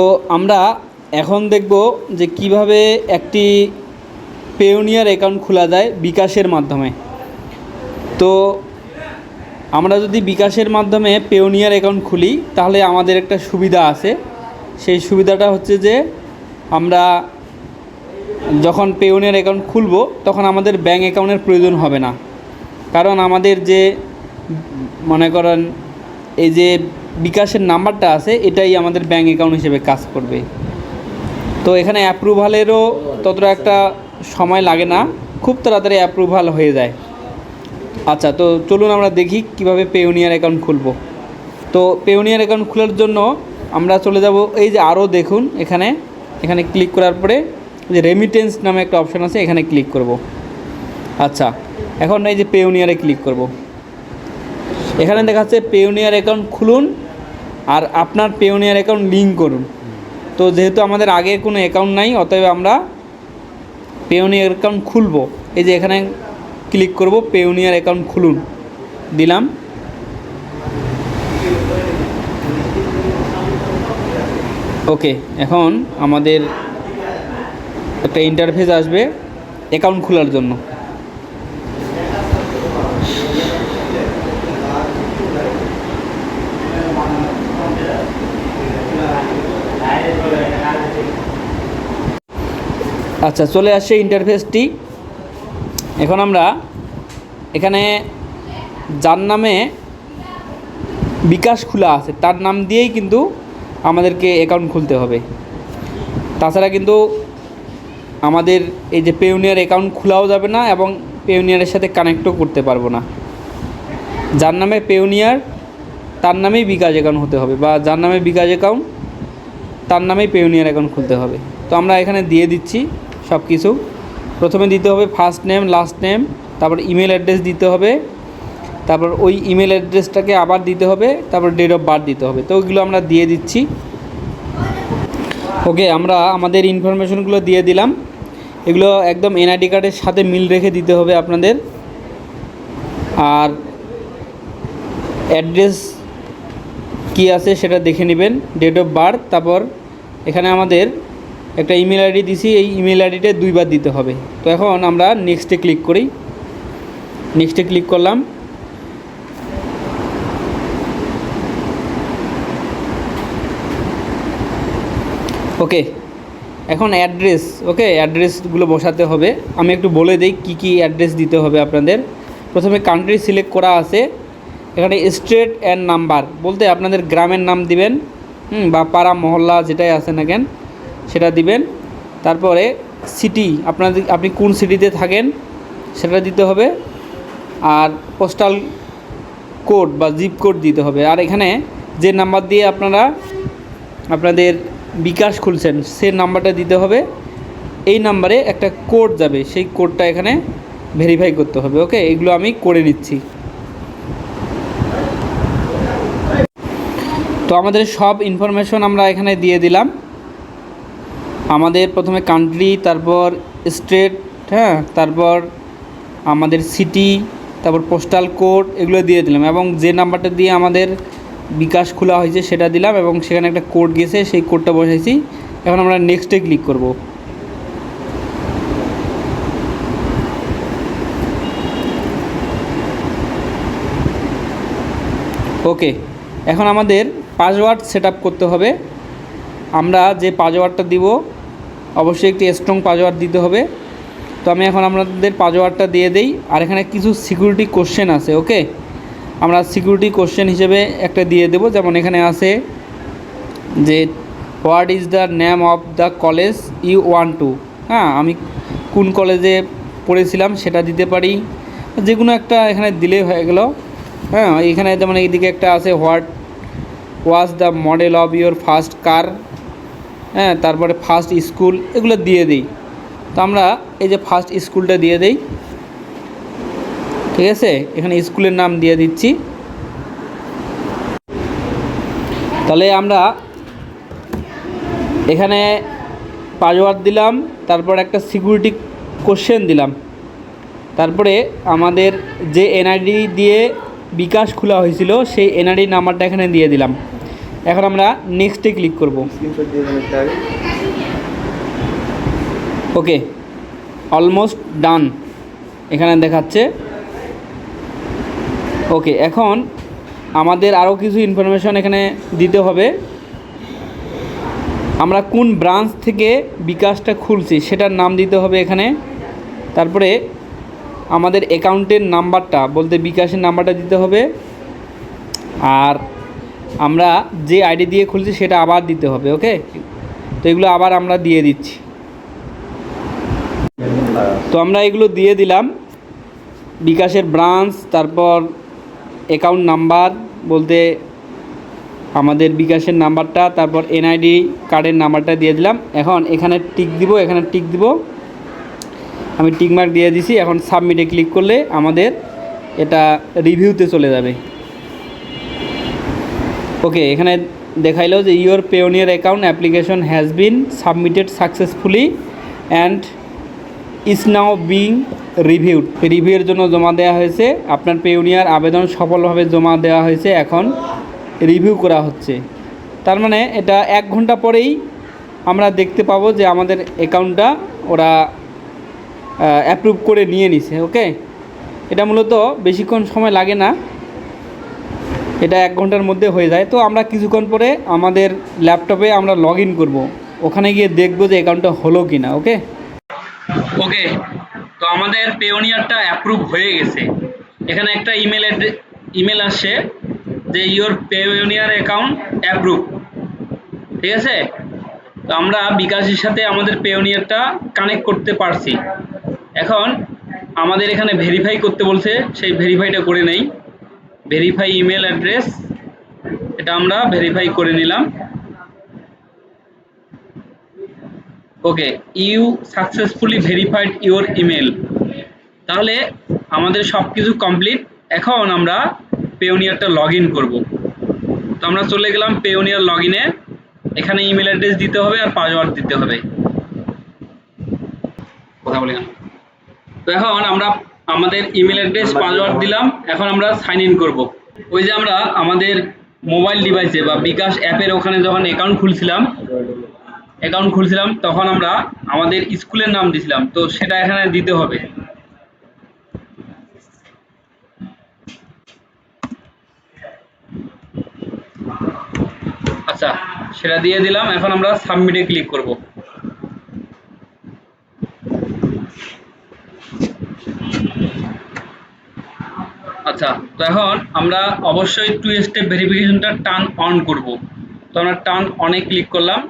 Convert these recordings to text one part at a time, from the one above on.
তো আমরা এখন দেখব যে কীভাবে একটি পেওনিয়ার অ্যাকাউন্ট খোলা যায় বিকাশের মাধ্যমে। তো আমরা যদি বিকাশের মাধ্যমে পেওনিয়ার অ্যাকাউন্ট খুলি, তাহলে আমাদের একটা সুবিধা আছে। সেই সুবিধাটা হচ্ছে যে আমরা যখন পেওনিয়ার অ্যাকাউন্ট খুলব, তখন আমাদের ব্যাঙ্ক অ্যাকাউন্টের প্রয়োজন হবে না। কারণ আমাদের যে, মনে করেন, এই যে বিকাশের নাম্বারটা আছে, এটাই আমাদের ব্যাঙ্ক অ্যাকাউন্ট হিসেবে কাজ করবে। তো এখানে অ্যাপ্রুভালেরও ততটা একটা সময় লাগে না, খুব তাড়াতাড়ি অ্যাপ্রুভাল হয়ে যায়। আচ্ছা তো চলুন আমরা দেখি কীভাবে পেউনিয়ার অ্যাকাউন্ট খুলব। তো পেউনিয়ার অ্যাকাউন্ট খোলার জন্য আমরা চলে যাব, এই যে আরও দেখুন এখানে এখানে ক্লিক করার পরে যে রেমিটেন্স নামে একটা অপশান আছে, এখানে ক্লিক করব। আচ্ছা এখন এই যে পেউনিয়ারে ক্লিক করব। এখানে দেখাচ্ছে পেউনিয়ার অ্যাকাউন্ট খুলুন আর আপনার পেওনিয়ার অ্যাকাউন্ট লিঙ্ক করুন। তো যেহেতু আমাদের আগে কোনো অ্যাকাউন্ট নাই, অতএব আমরা পেওনিয়ার অ্যাকাউন্ট খুলবো। এই যে এখানে ক্লিক করব পেওনিয়ার অ্যাকাউন্ট খুলুন। দিলাম। ওকে এখন আমাদের একটা ইন্টারফেস আসবে অ্যাকাউন্ট খোলার জন্য। আচ্ছা চলে আসছে ইন্টারফেসটি এখন আমরা এখানে যার নামে বিকাশ খোলা আছে, তার নাম দিয়েই কিন্তু আমাদেরকে অ্যাকাউন্ট খুলতে হবে। তাছাড়া কিন্তু আমাদের এই যে পেউনিয়ার অ্যাকাউন্ট খোলাও যাবে না এবং পেউনিয়ারের সাথে কানেক্টও করতে পারব না। যার নামে পেউনিয়ার তার নামেই বিকাশ অ্যাকাউন্ট হতে হবে বা যার নামে বিকাশ অ্যাকাউন্ট তার নামেই পেউনিয়ার অ্যাকাউন্ট খুলতে হবে। তো আমরা এখানে দিয়ে দিচ্ছি। সব কিছু। প্রথমে দিতে হবে ফার্স্ট নেম লাস্ট নেম তারপর ইমেল অ্যাড্রেস দিতে হবে, তারপর ওই ইমেল অ্যাড্রেসটাকে আবার দিতে হবে, তারপর ডেট অফ বার্থ দিতে হবে। তো ওইগুলো আমরা দিয়ে দিচ্ছি। ওকে আমরা আমাদের ইনফরমেশনগুলো দিয়ে দিলাম। এগুলো একদম এনআইডি কার্ডের সাথে মিল রেখে দিতে হবে আপনাদের। আর অ্যাড্রেস কি আছে সেটা দেখে নেবেন ডেট অফ বার্থ তারপর এখানে আমাদের একটা ইমেল আইডি দিছি, এই ইমেল আইডিটা দুইবার দিতে হবে। তো এখন আমরা নেক্সটে ক্লিক করি। নেক্সটে ক্লিক করলাম। ওকে এখন অ্যাড্রেস ওকে অ্যাড্রেসগুলো বসাতে হবে। আমি একটু বলে দিই কী কী অ্যাড্রেস দিতে হবে আপনাদের। প্রথমে কান্ট্রি সিলেক্ট করা আছে। এখানে স্ট্রেট অ্যান্ড নাম্বার বলতে আপনাদের গ্রামের নাম দিবেন বা পাড়া, মহল্লা, যেটাই আছে না কেন। সেটা দিবেন। তারপরে সিটি আপনাদের, আপনি কোন সিটিতে থাকেন সেটা দিতে হবে। আর পোস্টাল কোড বা জিপ কোড দিতে হবে। আর এখানে যে নাম্বার দিয়ে আপনারা, আপনাদের বিকাশ খুলছেন, সে নাম্বারটা দিতে হবে। এই নাম্বারে একটা কোড যাবে, সেই কোডটা এখানে ভেরিফাই করতে হবে। ওকে? এগুলো আমি করে নিচ্ছি। তো আমাদের সব ইনফরমেশন আমরা এখানে দিয়ে দিলাম। আমাদের প্রথমে কান্ট্রি তারপর স্টেট হ্যাঁ তারপর আমাদের সিটি তারপর পোস্টাল কোড এগুলো দিয়ে দিলাম এবং যে নাম্বারটা দিয়ে আমাদের বিকাশ খোলা হয়েছে সেটা দিলাম এবং সেখানে একটা কোড গেছে সেই কোডটা বসাইছি। এখন আমরা নেক্সটে ক্লিক করব। ওকে এখন আমাদের পাসওয়ার্ড সেট করতে হবে। আমরা যে পাসওয়ার্ডটা দিব অবশ্যই একটি স্ট্রং পাসওয়ার্ড দিতে হবে। তো আমি এখন আপনাদের পাসওয়ার্ডটা দিয়ে দেই। আর এখানে কিছু সিকিউরিটি কোশ্চেন আছে ওকে আমরা সিকিউরিটি কোশ্চেন হিসেবে একটা দিয়ে দেবো। যেমন এখানে আছে যে what is the name of the college you went to হ্যাঁ আমি কোন কলেজে পড়েছিলাম সেটা দিতে পারি। যে কোনো একটা এখানে দিলেই হয়ে গেল। হ্যাঁ এখানে যেমন এইদিকে একটা আছে what was the model of your first car হ্যাঁ তারপরে ফার্স্ট স্কুল এগুলো দিয়ে দিই। তো আমরা এই যে ফার্স্ট স্কুলটা দিয়ে দিই। ঠিক আছে? এখানে স্কুলের নাম দিয়ে দিচ্ছি। তাহলে আমরা এখানে পাসওয়ার্ড দিলাম, তারপর একটা সিকিউরিটি কোশ্চেন দিলাম। তারপরে আমাদের যে এনআইডি দিয়ে বিকাশ খোলা হয়েছিল, সেই এনআইডি নাম্বারটা এখানে দিয়ে দিলাম। এখন আমরা নেক্সটে ক্লিক করব। ওকে অলমোস্ট ডান এখানে দেখাচ্ছে। ওকে এখন আমাদের আরও কিছু ইনফরমেশন এখানে দিতে হবে। আমরা কোন ব্রাঞ্চ থেকে বিকাশটা খুলছি সেটার নাম দিতে হবে এখানে। তারপরে আমাদের অ্যাকাউন্টের নাম্বারটা বলতে বিকাশের নাম্বারটা দিতে হবে। আর আমরা যে আইডি দিয়ে খুলছি সেটা আবার দিতে হবে ওকে তো এগুলো আবার আমরা দিয়ে দিচ্ছি। তো আমরা এগুলো দিয়ে দিলাম। বিকাশের ব্রাঞ্চ তারপর অ্যাকাউন্ট নাম্বার বলতে আমাদের বিকাশের নাম্বারটা তারপর এনআইডি কার্ডের নাম্বারটা দিয়ে দিলাম। এখন এখানে টিক দিব, এখানে টিক দিব। আমি টিক মার্ক দিয়ে দিছি। এখন সাবমিটে ক্লিক করলে আমাদের এটা রিভিউতে চলে যাবে। ওকে এখানে দেখাইলো যে your Payoneer account application has been submitted successfully and is now being reviewed রিভিউয়ের জন্য জমা দেওয়া হয়েছে। আপনার পেউনিয়ার আবেদন সফলভাবে জমা দেওয়া হয়েছে। এখন রিভিউ করা হচ্ছে। তার মানে এটা এক ঘণ্টা পরেই আমরা দেখতে পাবো যে আমাদের অ্যাকাউন্টটা ওরা অ্যাপ্রুভ করে নিয়ে নিছে। ওকে এটা মূলত বেশিক্ষণ সময় লাগে না। এটা এক ঘণ্টার মধ্যে হয়ে যায়। তো আমরা কিছুক্ষণ পরে আমাদের ল্যাপটপে আমরা লগ ইন করব। ওখানে গিয়ে দেখব যে অ্যাকাউন্টটা হলো কি না ওকে ওকে তো আমাদের পেওনিয়ারটা অ্যাপ্রুভ হয়ে গেছে। এখানে একটা ইমেল ইমেল আসছে যে ইওর পেওনিয়ার অ্যাকাউন্ট অ্যাপ্রুভ ঠিক আছে? তো আমরা বিকাশের সাথে আমাদের পেওনিয়ারটা কানেক্ট করতে পারছি। এখন আমাদের এখানে ভেরিফাই করতে বলছে, সেই ভেরিফাইটা করে নেই। ভেরিফাই ইমেল অ্যাড্রেস এটা আমরা ভেরিফাই করে নিলাম। Okay you successfully verified your email তাহলে আমাদের সব কিছু কমপ্লিট এখন আমরা পেওনিয়ারটা লগ ইন করব। তো আমরা চলে গেলাম পেওনিয়ার লগ ইনে এখানে ইমেল অ্যাড্রেস দিতে হবে আর পাসওয়ার্ড দিতে হবে। কথা বলি তো এখন আমরা আমাদের ইমেল অ্যাড্রেস পাসওয়ার্ড দিলাম এখন আমরা সাইন ইন করব। ওই যে আমরা আমাদের মোবাইল ডিভাইসে বা বিকাশ অ্যাপের ওখানে যখন অ্যাকাউন্ট খুলছিলাম অ্যাকাউন্ট খুলছিলাম তখন আমরা আমাদের স্কুলের নাম দিছিলাম তো সেটা এখানে দিতে হবে। আচ্ছা সেটা দিয়ে দিলাম এখন আমরা সাবমিটে ক্লিক করব। আচ্ছা তো এখন আমরা অবশ্যই টু স্টেপ ভেরিফিকেশনটা টার্ন অন করব। তো আমরা টার্ন অনে ক্লিক করলাম।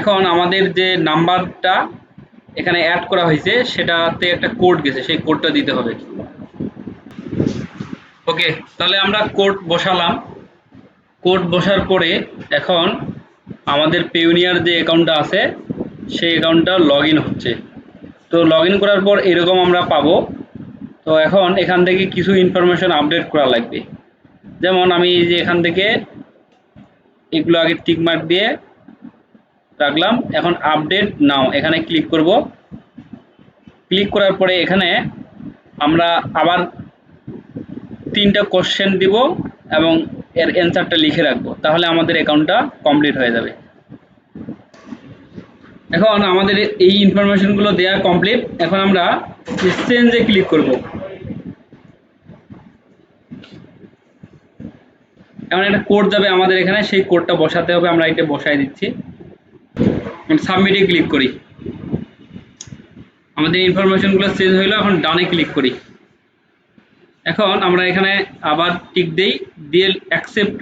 এখন আমাদের যে নাম্বারটা এখানে অ্যাড করা হয়েছে, সেটাতে একটা কোড গেছে, সেই কোডটা দিতে হবে। ওকে তাহলে আমরা কোড বসালাম। কোড বসার পরে এখন আমাদের পেউনিয়ার যে অ্যাকাউন্টটা আছে, সেই অ্যাকাউন্টটা লগ হচ্ছে। তো লগ করার পর এরকম আমরা পাবো। তো এখন এখান থেকে কিছু ইনফরমেশন আপডেট করা লাগবে। যেমন আমি যে এখান থেকে এগুলো আগে টিক মার্ক দিয়ে রাখলাম। এখন আপডেট নাও এখানে ক্লিক করব। ক্লিক করার পরে এখানে আমরা আবার তিনটা কোশ্চেন দিব এবং এর অ্যান্সারটা লিখে রাখব। তাহলে আমাদের অ্যাকাউন্টটা কমপ্লিট হয়ে যাবে। এখন আমাদের এই ইনফরমেশনগুলো দেওয়া কমপ্লিট এখন আমরা চেঞ্জে ক্লিক করব। এখন একটা কোড যাবে আমাদের এখানে সেই কোডটা বসাতে হবে আমরা এটা বসাই দিচ্ছি। সাবমিটে ক্লিক করি। আমাদের ইনফরমেশনগুলো চেঞ্জ হইল এখন ডানে ক্লিক করি। এখন আমরা এখানে আবার টিক দেই দিয়ে অ্যাকসেপ্ট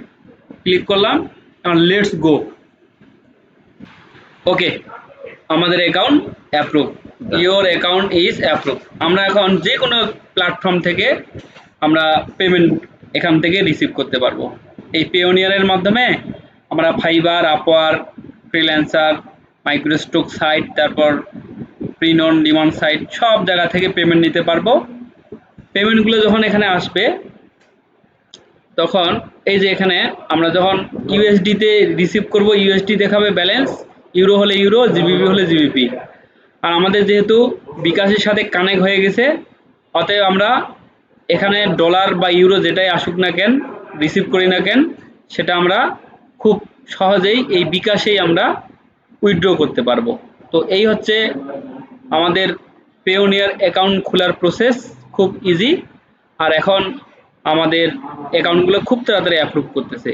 ক্লিক করলাম এখন লেটস গো ওকে আমাদের account approve your account is approve আমরা এখন যে কোনো প্ল্যাটফর্ম থেকে আমরা পেমেন্ট এখান থেকে রিসিভ করতে পারব। এই পেওনিয়ারের মাধ্যমে আমরা Fiverr, Upwork, freelancer microstock site, তারপর প্রিনন, ডিমান্ড সাইট সব জায়গা থেকে পেমেন্ট নিতে পারব। পেমেন্টগুলো যখন এখানে আসবে, তখন এই যে এখানে আমরা যখন ইউএসডিতে রিসিভ করব ইউএসডি দেখাবে ব্যালেন্স ইউরো হলে ইউরো জিবিপি হলে জিবিপি আর আমাদের যেহেতু বিকাশের সাথে কানেক্ট হয়ে গেছে, অতএব আমরা এখানে ডলার বা ইউরো যেটাই আসুক না কেন রিসিভ করি না কেন, সেটা আমরা খুব সহজেই, এই বিকাশেই আমরা উইথড্র করতে পারব। তো এই হচ্ছে আমাদের পেওনিয়ার অ্যাকাউন্ট খোলার প্রসেস খুব ইজি আর এখন আমাদের অ্যাকাউন্টগুলো খুব তাড়াতাড়ি অ্যাপ্রুভ করতেছে।